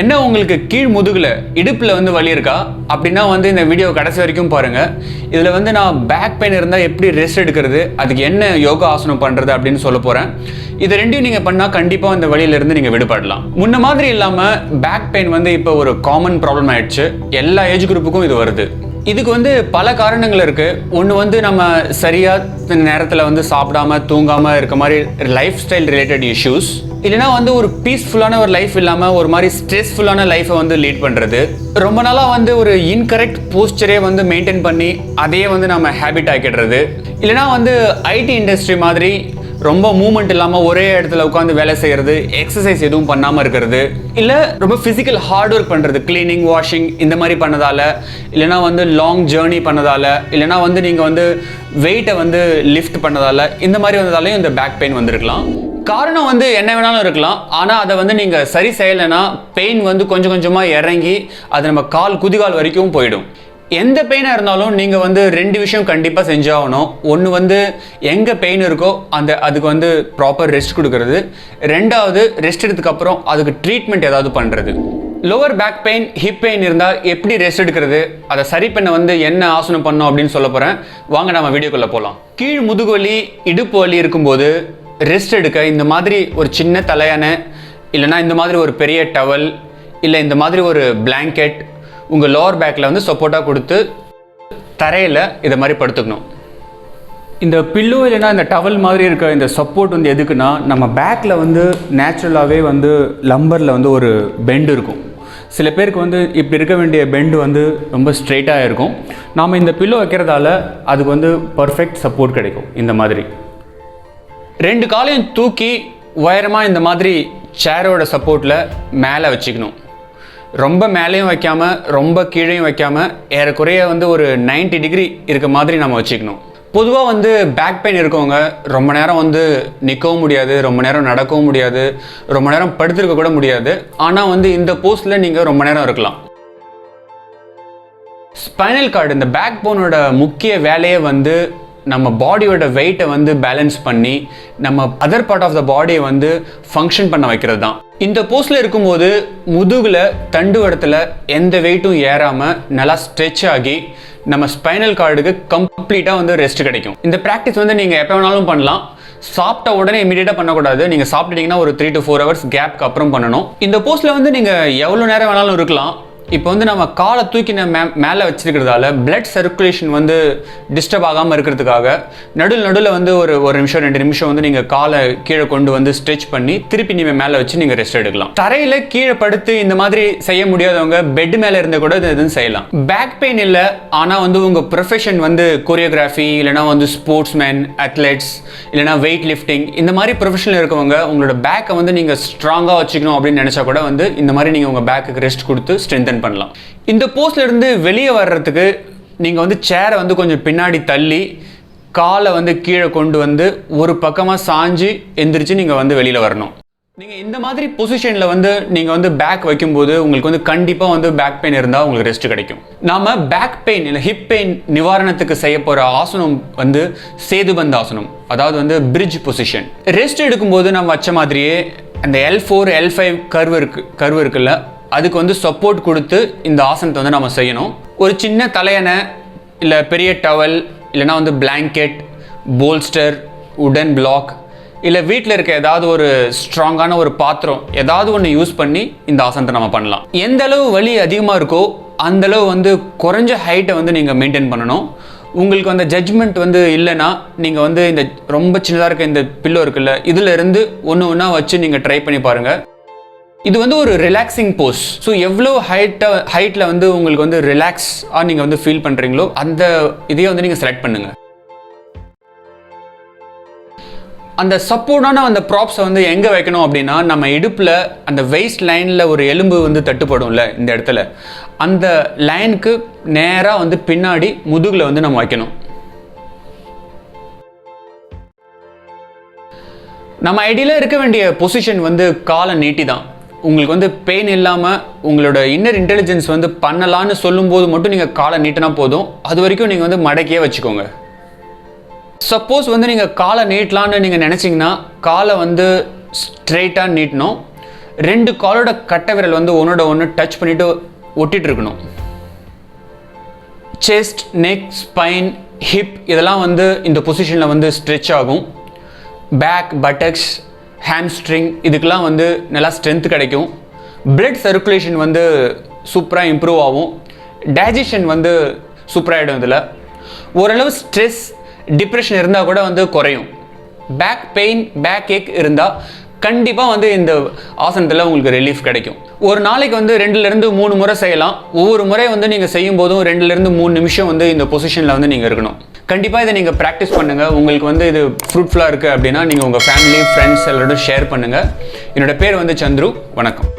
என்ன உங்களுக்கு கீழ் முதுகில் இடுப்பில் வந்து வலி இருக்கா? அப்படின்னா வந்து இந்த வீடியோ கடைசி வரைக்கும் பாருங்கள் இதில் வந்து நான் பேக் பெயின் இருந்தால் எப்படி ரெஸ்ட் எடுக்கிறது? அதுக்கு என்ன யோகா ஆசனம் பண்ணுறது அப்படின்னு சொல்ல போகிறேன் இது ரெண்டையும் நீங்கள் பண்ணால் கண்டிப்பாக இந்த வழியிலேருந்து நீங்கள் விடுபடலாம். முன்ன மாதிரி இல்லாமல் பேக் பெயின் வந்து இப்போ ஒரு காமன் ப்ராப்ளம் ஆயிடுச்சு. எல்லா ஏஜ் குரூப்புக்கும் இது வருது. இதுக்கு வந்து பல காரணங்கள் இருக்குது ஒன்று வந்து நம்ம சரியாக நேரத்தில் வந்து சாப்பிடாம தூங்காமல் இருக்க மாதிரி லைஃப் ஸ்டைல் ரிலேட்டட் இஷ்யூஸ் இல்லைனா வந்து ஒரு பீஸ்ஃபுல்லான ஒரு லைஃப் இல்லாமல் ஒரு மாதிரி ஸ்ட்ரெஸ்ஃபுல்லான லைஃப்பை வந்து லீட் பண்ணுறது ரொம்ப நாளாக வந்து ஒரு இன்கரெக்ட் போஸ்டரே வந்து மெயின்டைன் பண்ணி அதையே வந்து நம்ம ஹேபிட் ஆக்கிடுறது. இல்லைனா வந்து ஐடி இண்டஸ்ட்ரி மாதிரி ரொம்ப மூமெண்ட் இல்லாமல் ஒரே இடத்துல உட்காந்து வேலை செய்கிறது எக்ஸசைஸ் எதுவும் பண்ணாமல் இருக்கிறது. இல்லை ரொம்ப ஃபிசிக்கல் ஹார்ட் ஒர்க் பண்ணுறது க்ளீனிங் வாஷிங் இந்த மாதிரி பண்ணதால இல்லைனா வந்து லாங் ஜேர்னி பண்ணதால இல்லைனா வந்து நீங்கள் வந்து வெயிட்டை வந்து லிஃப்ட் பண்ணதால் இந்த மாதிரி வந்ததாலையும் இந்த பேக் பெயின் வந்திருக்கலாம். காரணம் வந்து என்ன வேணாலும் இருக்கலாம். ஆனால் அதை வந்து நீங்கள் சரி செய்யலைன்னா பெயின் வந்து கொஞ்சம் கொஞ்சமாக இறங்கி அது நம்ம கால் குதிகால் வரைக்கும் போயிடும். எந்த பெயினாக இருந்தாலும் நீங்கள் வந்து ரெண்டு விஷயம் கண்டிப்பாக செஞ்சாகணும். ஒன்று வந்து எங்கே பெயின் இருக்கோ அந்த அதுக்கு வந்து ப்ராப்பர் ரெஸ்ட் கொடுக்கறது. ரெண்டாவது ரெஸ்ட் எடுத்ததுக்கப்புறம் அதுக்கு ட்ரீட்மெண்ட் ஏதாவது பண்ணுறது lower back pain hip pain இருந்தால் எப்படி ரெஸ்ட் எடுக்கிறது? அதை சரி பண்ண வந்து என்ன ஆசனம் பண்ணோம் அப்படின்னு சொல்ல போகிறேன் வாங்க நம்ம வீடியோக்குள்ளே போகலாம் கீழ் முதுகு வலி இடுப்பு வலி இருக்கும்போது ரெஸ்ட் எடுக்க இந்த மாதிரி ஒரு சின்ன தலையான இல்லைனா இந்த மாதிரி ஒரு பெரிய டவல் இல்லை இந்த மாதிரி ஒரு பிளாங்கெட் உங்கள் லோவர் பேக்கில் வந்து சப்போர்ட்டாக கொடுத்து தரையில் இதை மாதிரி படுத்துக்கணும். இந்த பில்லோ இல்லைன்னா இந்த டவல் மாதிரி இருக்க இந்த சப்போர்ட் வந்து எதுக்குன்னா நம்ம பேக்கில் வந்து நேச்சுரலாகவே வந்து லம்பரில் வந்து ஒரு பெண்டு இருக்கும். சில பேருக்கு வந்து இப்படி இருக்க வேண்டிய பெண்டு வந்து ரொம்ப ஸ்ட்ரெயிட்டாக இருக்கும். நாம் இந்த பில்லோ வைக்கிறதால அதுக்கு வந்து பர்ஃபெக்ட் சப்போர்ட் கிடைக்கும் இந்த மாதிரி. ரெண்டு காலையும் தூக்கி உயரமாக இந்த மாதிரி சேரோட சப்போர்ட்டில் மேலே வச்சுக்கணும். ரொம்ப மேலேயும் வைக்காமல் ரொம்ப கீழேயும் வைக்காமல் ஏறக்குறைய வந்து ஒரு 90 டிகிரி இருக்க மாதிரி நம்ம வச்சுக்கணும். பொதுவாக வந்து பேக் பெயின் இருக்கவங்க ரொம்ப நேரம் வந்து நிற்கவும் முடியாது ரொம்ப நேரம் நடக்கவும் முடியாது ரொம்ப நேரம் படுத்திருக்க கூட முடியாது. ஆனால் வந்து இந்த போஸ்டில் நீங்கள் ரொம்ப நேரம் இருக்கலாம். ஸ்பைனல் கார்டு இந்த பேக் போனோட முக்கிய வேலையே வந்து நம்ம பாடியோட வெயிட்டை வந்து பேலன்ஸ் பண்ணி நம்ம அதர் பார்ட் ஆஃப் த பாடியை வந்து ஃபங்க்ஷன் பண்ண வைக்கிறது தான் இந்த போஸ்டில் இருக்கும்போது முதுகில் தண்டுவடத்தில் எந்த வெயிட்டும் ஏறாமல் நல்லா ஸ்ட்ரெச் ஆகி நம்ம ஸ்பைனல் கார்டுக்கு கம்ப்ளீட்டாக வந்து ரெஸ்ட் கிடைக்கும். இந்த ப்ராக்டிஸ் வந்து நீங்கள் எப்போ வேணாலும் பண்ணலாம். சாப்பிட்ட உடனே இமீடியட்டாக பண்ணக்கூடாது. நீங்கள் சாப்பிட்டுட்டிங்கன்னா ஒரு த்ரீ டு ஃபோர் ஹவர்ஸ் கேப்க்கு அப்புறம் பண்ணணும். இந்த போஸ்ட்டில் வந்து நீங்கள் எவ்வளோ நேரம் வேணாலும் இருக்கலாம். இப்போ வந்து நம்ம காலை தூக்கி நம்ம மே மேலே வச்சிருக்கிறதால பிளட் சர்க்குலேஷன் வந்து டிஸ்டர்ப் ஆகாமல் இருக்கிறதுக்காக நடுவில் நடுவில் வந்து ஒரு ஒரு நிமிஷம் ரெண்டு நிமிஷம் வந்து நீங்கள் காலை கீழே கொண்டு வந்து ஸ்ட்ரெச் பண்ணி திருப்பி நீங்கள் மேலே வச்சு நீங்கள் ரெஸ்ட் எடுக்கலாம். தரையில் கீழே படுத்து இந்த மாதிரி செய்ய முடியாதவங்க பெட் மேலே இருந்த கூட இது எதுவும் செய்யலாம். பேக் பெயின் இல்லை ஆனால் வந்து உங்கள் ப்ரொஃபஷன் வந்து கொரியோகிராஃபி இல்லைனா வந்து ஸ்போர்ட்ஸ் மேன் அத்லெட்ஸ் இல்லைனா வெயிட் லிஃப்டிங் இந்த மாதிரி ப்ரொஃபஷனில் இருக்கவங்க உங்களோட பேக்கை வந்து நீங்கள் ஸ்ட்ராங்காக வச்சுக்கணும் அப்படின்னு நினச்சா கூட வந்து இந்த மாதிரி நீங்கள் உங்கள் பேக்குக்கு ரெஸ்ட் கொடுத்து ஸ்ட்ரென்தன் பண்ணலாம். இந்த போஸ்ட்ல இருந்து வெளியே வர்றதுக்கு நீங்கள் வந்து சேரை வந்து கொஞ்சம் பின்னாடி தள்ளி காலை வந்து கீழே கொண்டு வந்து ஒரு பக்கமாக சாஞ்சு எந்திரிச்சு நீங்கள் வந்து வெளியில் வரணும். நீங்கள் இந்த மாதிரி பொசிஷனில் வந்து நீங்கள் வந்து பேக் வைக்கும்போது உங்களுக்கு வந்து கண்டிப்பாக வந்து பேக் பெயின் இருந்தால் உங்களுக்கு ரெஸ்ட் கிடைக்கும். நாம பேக் பெயின் இல்லை ஹிப் பெயின் நிவாரணத்துக்கு செய்ய போகிற ஆசனம் வந்து சேதுபந்த ஆசனம் அதாவது வந்து பிரிட்ஜ் பொசிஷன் ரெஸ்ட் எடுக்கும்போது நம்ம வச்ச மாதிரியே அந்த L four L five curve இருக்கு கர்வ் இருக்குல்ல அதுக்கு வந்து சப்போர்ட் கொடுத்து இந்த ஆசனத்தை வந்து நம்ம செய்யணும். ஒரு சின்ன தலையணை இல்லை பெரிய டவல் இல்லைனா வந்து பிளாங்கெட் போல்ஸ்டர் உடன் பிளாக் இல்லை வீட்டில் இருக்க ஏதாவது ஒரு ஸ்ட்ராங்கான ஒரு பாத்திரம் ஏதாவது ஒன்று யூஸ் பண்ணி இந்த ஆசனத்தை நம்ம பண்ணலாம். எந்த அளவு வலி அதிகமாக இருக்கோ அந்த அளவு வந்து குறைஞ்ச ஹைட்டை வந்து நீங்கள் மெயின்டைன் பண்ணணும். உங்களுக்கு அந்த ஜட்ஜ்மெண்ட் வந்து இல்லைன்னா நீங்கள் வந்து இந்த ரொம்ப சின்னதாக இருக்க இந்த பில்லோ இருக்குல்ல இதில் இருந்து ஒன்று ஒன்றா வச்சு நீங்கள் ட்ரை பண்ணி பாருங்கள் இது வந்து ஒரு ரிலாக்ஸிங் போஸ் ஸோ எவ்வளோ ஹைட்டை ஹைட்டில் வந்து உங்களுக்கு வந்து ரிலாக்ஸாக நீங்கள் வந்து ஃபீல் பண்ணுறீங்களோ அந்த இதையே வந்து நீங்கள் செலக்ட் பண்ணுங்கள் அந்த சப்போர்ட்டான அந்த ப்ராப்ஸை வந்து எங்கே வைக்கணும் அப்படின்னா நம்ம இடுப்பில் அந்த வெயிஸ்ட் லைனில் ஒரு எலும்பு வந்து தட்டுப்படும்ல இந்த இடத்துல. அந்த லைனுக்கு நேராக வந்து பின்னாடி முதுகில் வந்து நம்ம வைக்கணும். நம்ம ஐடியில் இருக்க வேண்டிய பொசிஷன் வந்து காலை நீட்டி தான் உங்களுக்கு வந்து பெயின் இல்லாமல் உங்களோட இன்னர் இன்டெலிஜென்ஸ் வந்து பண்ணலான்னு சொல்லும்போது மட்டும் நீங்கள் காலை நீட்டினா போதும். அது வரைக்கும் நீங்கள் வந்து மடக்கியே வச்சுக்கோங்க. சப்போஸ் வந்து நீங்கள் காலை நீட்டலான்னு நீங்கள் நினச்சிங்கன்னா காலை வந்து ஸ்ட்ரெயிட்டாக நீட்டணும். ரெண்டு காலோட கட்டை விரல் வந்து ஒன்றோட ஒன்று டச் பண்ணிட்டு ஒட்டிகிட்டு இருக்கணும். செஸ்ட் நெக் ஸ்பைன் ஹிப் இதெல்லாம் வந்து இந்த பொசிஷனில் வந்து ஸ்ட்ரெச் ஆகும். பேக் பட்டக்ஸ் ஹேம்ஸ்ட்ரிங் இதுக்கெல்லாம் வந்து நல்லா ஸ்ட்ரென்த் கிடைக்கும். பிளட் சர்க்குலேஷன் வந்து சூப்பராக இம்ப்ரூவ் ஆகும். டைஜஷன் வந்து சூப்பராகிடும் இதில். ஓரளவு ஸ்ட்ரெஸ் டிப்ரெஷன் இருந்தால் கூட வந்து குறையும். பேக் பெயின் பேக் ஏக் இருந்தால் கண்டிப்பாக வந்து இந்த ஆசனத்தில் உங்களுக்கு ரிலீஃப் கிடைக்கும். ஒரு நாளைக்கு வந்து ரெண்டுலேருந்து மூணு முறை செய்யலாம். ஒவ்வொரு முறை வந்து நீங்கள் செய்யும் போதும் ரெண்டுலேருந்து மூணு நிமிஷம் வந்து இந்த பொசிஷனில் வந்து நீங்கள் இருக்கணும். கண்டிப்பாக இதை நீங்கள் ப்ராக்டிஸ் பண்ணுங்கள் உங்களுக்கு வந்து இது ஃப்ரூட்ஃபுல்லாக இருக்குது அப்படின்னா நீங்கள் உங்கள் ஃபேமிலி ஃப்ரெண்ட்ஸ் எல்லாரோடும் ஷேர் பண்ணுங்கள் என்னோட பேர் வந்து சந்துரு. வணக்கம்.